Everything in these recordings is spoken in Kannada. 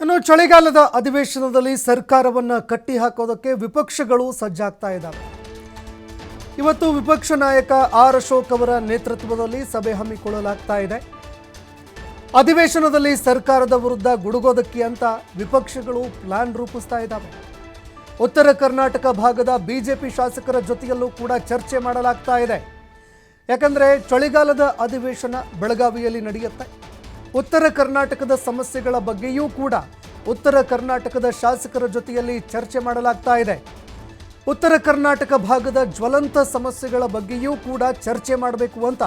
ಇನ್ನು ಚಳಿಗಾಲದ ಅಧಿವೇಶನದಲ್ಲಿ ಸರ್ಕಾರವನ್ನ ಕಟ್ಟಿ ಹಾಕೋದಕ್ಕೆ ವಿಪಕ್ಷಗಳು ಸಜ್ಜಾಗ್ತಾ ಇದ್ದಾವೆ. ಇವತ್ತು ವಿಪಕ್ಷ ನಾಯಕ ಆರ್ ಅಶೋಕ್ ಅವರ ನೇತೃತ್ವದಲ್ಲಿ ಸಭೆ ಹಮ್ಮಿಕೊಳ್ಳಲಾಗ್ತಾ ಇದೆ. ಅಧಿವೇಶನದಲ್ಲಿ ಸರ್ಕಾರದ ವಿರುದ್ಧ ಗುಡುಗೋದಕ್ಕೆ ಅಂತ ವಿಪಕ್ಷಗಳು ಪ್ಲಾನ್ ರೂಪಿಸ್ತಾ ಇದ್ದಾವೆ. ಉತ್ತರ ಕರ್ನಾಟಕ ಭಾಗದ ಬಿಜೆಪಿ ಶಾಸಕರ ಜೊತೆಯಲ್ಲೂ ಕೂಡ ಚರ್ಚೆ ಮಾಡಲಾಗ್ತಾ ಇದೆ. ಯಾಕಂದ್ರೆ ಚಳಿಗಾಲದ ಅಧಿವೇಶನ ಬೆಳಗಾವಿಯಲ್ಲಿ ನಡೆಯುತ್ತೆ. ಉತ್ತರ ಕರ್ನಾಟಕದ ಸಮಸ್ಯೆಗಳ ಬಗ್ಗೆಯೂ ಕೂಡ ಉತ್ತರ ಕರ್ನಾಟಕದ ಶಾಸಕರ ಜೊತೆಯಲ್ಲಿ ಚರ್ಚೆ ಮಾಡಲಾಗ್ತಾ ಇದೆ. ಉತ್ತರ ಕರ್ನಾಟಕ ಭಾಗದ ಜ್ವಲಂತ ಸಮಸ್ಯೆಗಳ ಬಗ್ಗೆಯೂ ಕೂಡ ಚರ್ಚೆ ಮಾಡಬೇಕು ಅಂತ.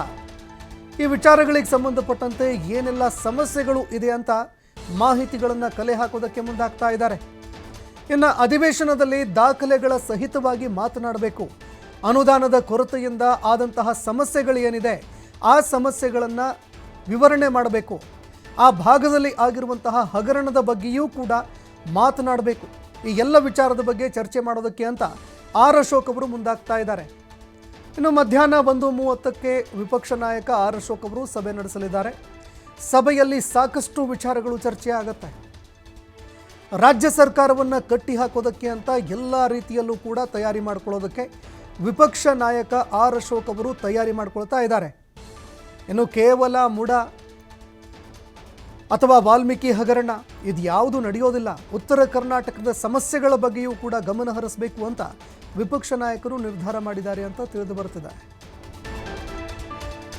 ಈ ವಿಚಾರಗಳಿಗೆ ಸಂಬಂಧಪಟ್ಟಂತೆ ಏನೆಲ್ಲ ಸಮಸ್ಯೆಗಳು ಇದೆ ಅಂತ ಮಾಹಿತಿಗಳನ್ನು ಕಲೆ ಹಾಕೋದಕ್ಕೆ ಮುಂದಾಗ್ತಾ ಇದ್ದಾರೆ. ಇನ್ನು ಅಧಿವೇಶನದಲ್ಲಿ ದಾಖಲೆಗಳ ಸಹಿತವಾಗಿ ಮಾತನಾಡಬೇಕು. ಅನುದಾನದ ಕೊರತೆಯಿಂದ ಆದಂತಹ ಸಮಸ್ಯೆಗಳು ಏನಿದೆ ಆ ಸಮಸ್ಯೆಗಳನ್ನು ವಿವರಣೆ ಮಾಡಬೇಕು. ಆ ಭಾಗದಲ್ಲಿ ಆಗಿರುವಂತಹ ಹಗರಣದ ಬಗ್ಗೆಯೂ ಕೂಡ ಮಾತನಾಡಬೇಕು. ಈ ಎಲ್ಲ ವಿಚಾರದ ಬಗ್ಗೆ ಚರ್ಚೆ ಮಾಡೋದಕ್ಕೆ ಅಂತ ಆರ್ ಅಶೋಕ್ ಅವರು ಮುಂದಾಗ್ತಾ ಇದ್ದಾರೆ. ಇನ್ನು ಮಧ್ಯಾಹ್ನ ಒಂದು ಮೂವತ್ತಕ್ಕೆ ವಿಪಕ್ಷ ನಾಯಕ ಆರ್ ಅಶೋಕ್ ಅವರು ಸಭೆ ನಡೆಸಲಿದ್ದಾರೆ. ಸಭೆಯಲ್ಲಿ ಸಾಕಷ್ಟು ವಿಚಾರಗಳು ಚರ್ಚೆ ಆಗುತ್ತೆ. ರಾಜ್ಯ ಸರ್ಕಾರವನ್ನು ಕಟ್ಟಿ ಹಾಕೋದಕ್ಕೆ ಅಂತ ಎಲ್ಲ ರೀತಿಯಲ್ಲೂ ಕೂಡ ತಯಾರಿ ಮಾಡ್ಕೊಳ್ಳೋದಕ್ಕೆ ವಿಪಕ್ಷ ನಾಯಕ ಆರ್ ಅಶೋಕ್ ಅವರು ತಯಾರಿ ಮಾಡ್ಕೊಳ್ತಾ ಇದ್ದಾರೆ. ಇನ್ನು ಕೇವಲ ಮುಡ ಅಥವಾ ವಾಲ್ಮೀಕಿ ಹಗರಣ, ಇದು ಯಾವುದು ನಡೆಯೋದಿಲ್ಲ. ಉತ್ತರ ಕರ್ನಾಟಕದ ಸಮಸ್ಯೆಗಳ ಬಗ್ಗೆಯೂ ಕೂಡ ಗಮನ ಹರಿಸಬೇಕು ಅಂತ ವಿಪಕ್ಷ ನಾಯಕರು ನಿರ್ಧಾರ ಮಾಡಿದ್ದಾರೆ ಅಂತ ತಿಳಿದು ಬರುತ್ತಿದೆ.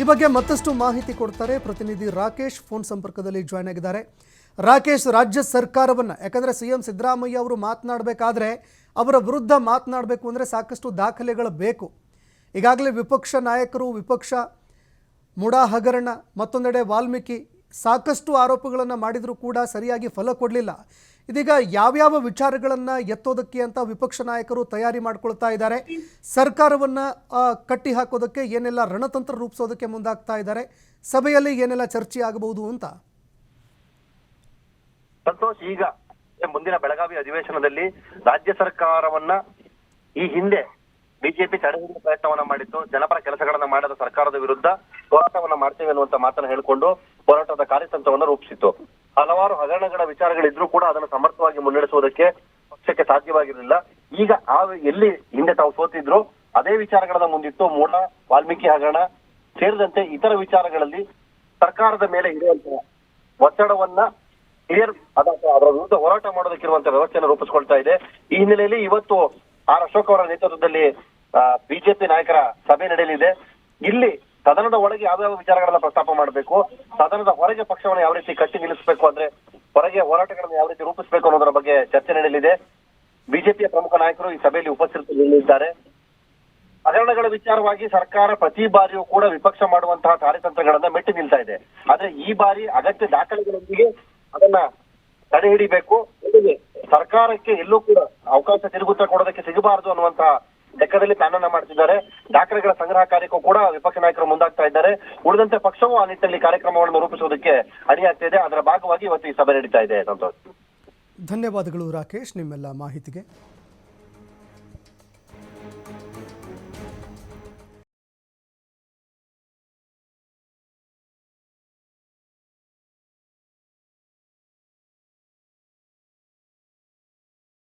ಈ ಬಗ್ಗೆ ಮತ್ತಷ್ಟು ಮಾಹಿತಿ ಕೊಡ್ತಾರೆ ಪ್ರತಿನಿಧಿ ರಾಕೇಶ್, ಫೋನ್ ಸಂಪರ್ಕದಲ್ಲಿ ಜಾಯ್ನ್ ಆಗಿದ್ದಾರೆ. ರಾಕೇಶ್, ರಾಜ್ಯ ಸರ್ಕಾರವನ್ನು, ಯಾಕಂದರೆ ಸಿ ಎಂ ಸಿದ್ದರಾಮಯ್ಯ ಅವರು ಮಾತನಾಡಬೇಕಾದ್ರೆ, ಅವರ ವಿರುದ್ಧ ಮಾತನಾಡಬೇಕು ಅಂದರೆ ಸಾಕಷ್ಟು ದಾಖಲೆಗಳು ಬೇಕು. ಈಗಾಗಲೇ ವಿಪಕ್ಷ ನಾಯಕರು, ವಿಪಕ್ಷ ಮುಡಾ ಹಗರಣ, ಮತ್ತೊಂದೆಡೆ ವಾಲ್ಮೀಕಿ ಸಾಕಷ್ಟು ಆರೋಪಗಳನ್ನು ಮಾಡಿದರೂ ಕೂಡ ಸರಿಯಾಗಿ ಫಲ ಕೊಡಲಿಲ್ಲ. ಇದೀಗ ಯಾವ್ಯಾವ ವಿಚಾರಗಳನ್ನು ಎತ್ತೋದಕ್ಕೆ ಅಂತ ವಿಪಕ್ಷ ನಾಯಕರು ತಯಾರಿ ಮಾಡ್ಕೊಳ್ತಾ ಇದ್ದಾರೆ. ಸರ್ಕಾರವನ್ನು ಕಟ್ಟಿ ಹಾಕೋದಕ್ಕೆ ಏನೆಲ್ಲ ರಣತಂತ್ರ ರೂಪಿಸೋದಕ್ಕೆ ಮುಂದಾಗ್ತಾ ಇದ್ದಾರೆ. ಸಭೆಯಲ್ಲಿ ಏನೆಲ್ಲ ಚರ್ಚೆ ಆಗಬಹುದು ಅಂತ? ಸಂತೋಷ್, ಈಗ ಮುಂದಿನ ಬೆಳಗಾವಿ ಅಧಿವೇಶನದಲ್ಲಿ ರಾಜ್ಯ ಸರ್ಕಾರವನ್ನ ಈ ಹಿಂದೆ ಬಿಜೆಪಿ ತಡೆಹಿಡಿದ ಪ್ರಯತ್ನವನ್ನ ಮಾಡಿತ್ತು. ಜನಪರ ಕೆಲಸಗಳನ್ನ ಮಾಡದ ಸರ್ಕಾರದ ವಿರುದ್ಧ ಹೋರಾಟವನ್ನ ಮಾಡ್ತೇವೆ ಅನ್ನುವಂತ ಮಾತನ್ನ ಹೇಳಿಕೊಂಡು ಹೋರಾಟದ ಕಾರ್ಯತಂತ್ರವನ್ನು ರೂಪಿಸಿತ್ತು. ಹಲವಾರು ಹಗರಣಗಳ ವಿಚಾರಗಳಿದ್ರೂ ಕೂಡ ಅದನ್ನು ಸಮರ್ಥವಾಗಿ ಮುನ್ನಡೆಸುವುದಕ್ಕೆ ಪಕ್ಷಕ್ಕೆ ಸಾಧ್ಯವಾಗಿರಲಿಲ್ಲ. ಈಗ ಆ ಎಲ್ಲಿ ಹಿಂದೆ ತಾವು ಸೋತಿದ್ರು ಅದೇ ವಿಚಾರಗಳನ್ನ ಮುಂದಿಟ್ಟು ಮೂಲ ವಾಲ್ಮೀಕಿ ಹಗರಣ ಸೇರಿದಂತೆ ಇತರ ವಿಚಾರಗಳಲ್ಲಿ ಸರ್ಕಾರದ ಮೇಲೆ ಇರುವಂತಹ ಒತ್ತಡವನ್ನ ಕ್ಲಿಯರ್ ಅದರ ವಿರುದ್ಧ ಹೋರಾಟ ಮಾಡೋದಕ್ಕಿರುವಂತಹ ವ್ಯವಸ್ಥೆಯನ್ನು ರೂಪಿಸ್ಕೊಳ್ತಾ ಇದೆ. ಈ ಹಿನ್ನೆಲೆಯಲ್ಲಿ ಇವತ್ತು ಆರ್ ಅಶೋಕ್ ಅವರ ನೇತೃತ್ವದಲ್ಲಿ ಬಿಜೆಪಿ ನಾಯಕರ ಸಭೆ ನಡೆಯಲಿದೆ. ಇಲ್ಲಿ ಸದನದ ಒಳಗೆ ಯಾವ್ಯಾವ ವಿಚಾರಗಳನ್ನ ಪ್ರಸ್ತಾಪ ಮಾಡಬೇಕು, ಸದನದ ಹೊರಗೆ ಪಕ್ಷವನ್ನು ಯಾವ ರೀತಿ ಕಟ್ಟಿ ನಿಲ್ಲಿಸಬೇಕು ಅಂದ್ರೆ ಹೊರಗೆ ಹೋರಾಟಗಳನ್ನು ಯಾವ ರೀತಿ ರೂಪಿಸಬೇಕು ಅನ್ನೋದರ ಬಗ್ಗೆ ಚರ್ಚೆ ನಡೆಯಲಿದೆ. ಬಿಜೆಪಿಯ ಪ್ರಮುಖ ನಾಯಕರು ಈ ಸಭೆಯಲ್ಲಿ ಉಪಸ್ಥಿತರಿದ್ದಾರೆ ಹಗರಣಗಳ ವಿಚಾರವಾಗಿ ಸರ್ಕಾರ ಪ್ರತಿ ಬಾರಿಯೂ ಕೂಡ ವಿಪಕ್ಷ ಮಾಡುವಂತಹ ಕಾರ್ಯತಂತ್ರಗಳನ್ನ ಮೆಟ್ಟಿ ನಿಲ್ತಾ ಇದೆ. ಆದ್ರೆ ಈ ಬಾರಿ ಅಗತ್ಯ ದಾಖಲೆಗಳೊಂದಿಗೆ ಅದನ್ನ ತಡೆ ಹಿಡಿಬೇಕು. ಸರ್ಕಾರಕ್ಕೆ ಎಲ್ಲೂ ಕೂಡ ಅವಕಾಶ ತಿರುಗುತ್ತಾ ಕೊಡೋದಕ್ಕೆ ಸಿಗಬಾರದು ಅನ್ನುವಂತಹ ಲೆಕ್ಕದಲ್ಲಿ ಪ್ಲಾನ್ ಮಾಡ್ತಿದ್ದಾರೆ ದಾಖಲೆಗಳ ಸಂಗ್ರಹ ಕಾರ್ಯಕ್ಕೂ ಕೂಡ ವಿಪಕ್ಷ ನಾಯಕರು ಮುಂದಾಗ್ತಾ ಇದ್ದಾರೆ. ಉಳಿದಂತೆ ಪಕ್ಷವು ಆ ನಿಟ್ಟಿನಲ್ಲಿ ಕಾರ್ಯಕ್ರಮಗಳನ್ನು ರೂಪಿಸುವುದಕ್ಕೆ ಅಣಿಯಾಗ್ತಾ ಇದೆ. ಅದರ ಭಾಗವಾಗಿ ಇವತ್ತು ಈ ಸಭೆ ನಡೀತಾ ಇದೆ. ಸಂತೋಷ್. ಧನ್ಯವಾದಗಳು ರಾಕೇಶ್, ನಿಮ್ಮೆಲ್ಲ ಮಾಹಿತಿಗೆ.